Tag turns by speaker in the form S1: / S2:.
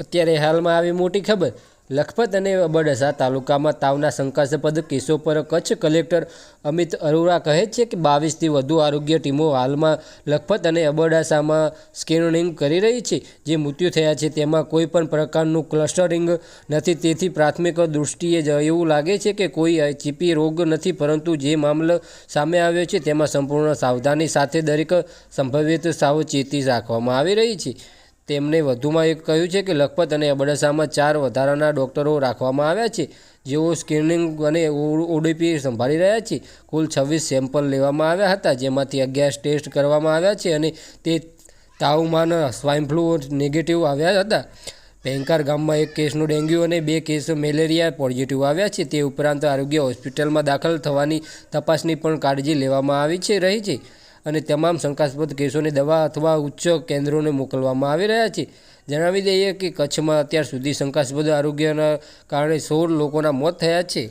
S1: અત્યારે હાલમાં આવી મોટી ખબર. લખપત અને અબડાસા તાલુકામાં તાવના શંકાસ્પદ કેસો પર કચ્છ કલેક્ટર અમિત અરોરા કહે છે કે બાવીસથી વધુ આરોગ્ય ટીમો હાલમાં લખપત અને અબડાસામાં સ્કેનિંગ કરી રહી છે. જે મૃત્યુ થયા છે તેમાં કોઈ પણ પ્રકારનું ક્લસ્ટરિંગ નથી. તેથી પ્રાથમિક દૃષ્ટિએ જ એવું લાગે છે કે કોઈ ચીપી રોગ નથી, પરંતુ જે મામલો સામે આવ્યો છે તેમાં સંપૂર્ણ સાવધાની સાથે દરેક સંભવિત સાવચેતી રાખવામાં આવી રહી છે. તેમણે વધુમાં એક કહ્યું છે કે લખપત અને અબડાસામાં ચાર વધારાના ડોક્ટરો રાખવામાં આવ્યા છે, જેઓ સ્ક્રીનિંગ અને ઓડીપી સંભાળી રહ્યા છે. કુલ છવ્વીસ સેમ્પલ લેવામાં આવ્યા હતા, જેમાંથી અગિયાર ટેસ્ટ કરવામાં આવ્યા છે અને તે તાવમાન સ્વાઇન ફ્લૂ નેગેટિવ આવ્યા હતા. ભેંકાર ગામમાં એક કેસનો ડેન્ગ્યુ અને બે કેસ મેલેરિયા પોઝિટિવ આવ્યા છે. તે ઉપરાંત આરોગ્ય હોસ્પિટલમાં દાખલ થવાની તપાસની પણ કાળજી લેવામાં આવી છે, રહી છે. અને તમામ શંકાસ્પદ કેસોને દવા અથવા ઉચ્ચ કેન્દ્રોને મોકલવામાં આવી રહ્યા છે. જણાવી દઈએ કે કચ્છમાં અત્યાર સુધી શંકાસ્પદ આરોગ્યના કારણે સોળ લોકોના મોત થયા છે.